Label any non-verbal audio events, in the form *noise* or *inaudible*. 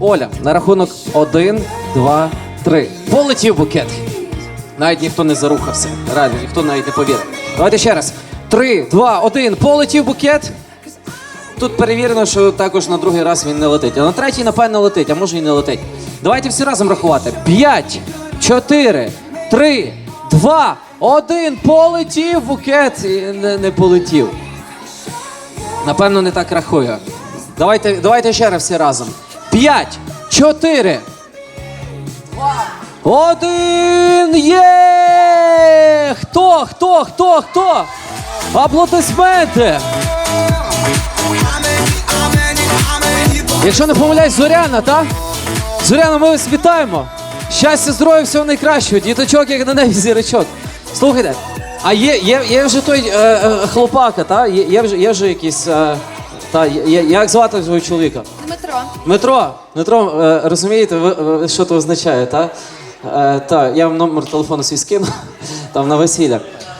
Оля, на рахунок один, два, три. Полетів букет. Навіть ніхто не зарухався. Реально, ніхто навіть не повірив. Давайте ще раз. Три, два, один. Полетів букет. Тут перевірено, що також на другий раз він не летить. А на третій, напевно, летить, а може і не летить. Давайте всі разом рахувати. П'ять, чотири, три, два, один. Полетів букет і не, не полетів. Напевно, не так рахую. Давайте, давайте ще раз всі разом. П'ять, чотири. Один є! Хто? Хто? Хто? Хто? Аплодисменти! Якщо не помиляюсь, Зоряна, так? Зоряна, ми вас вітаємо. Щастя, здоров'я, всього найкращого. Діточок, як на небі зірочок. Слухайте, а є, є, є вже той е, е, хлопака, та? Є, є, вже, є вже якийсь. Е, та, є, як звати свого чоловіка? Дмитро. Метро, метро, е, розумієте, ви, що це означає, так? Е, та, я вам номер телефону свій скину, *laughs* там на весілля.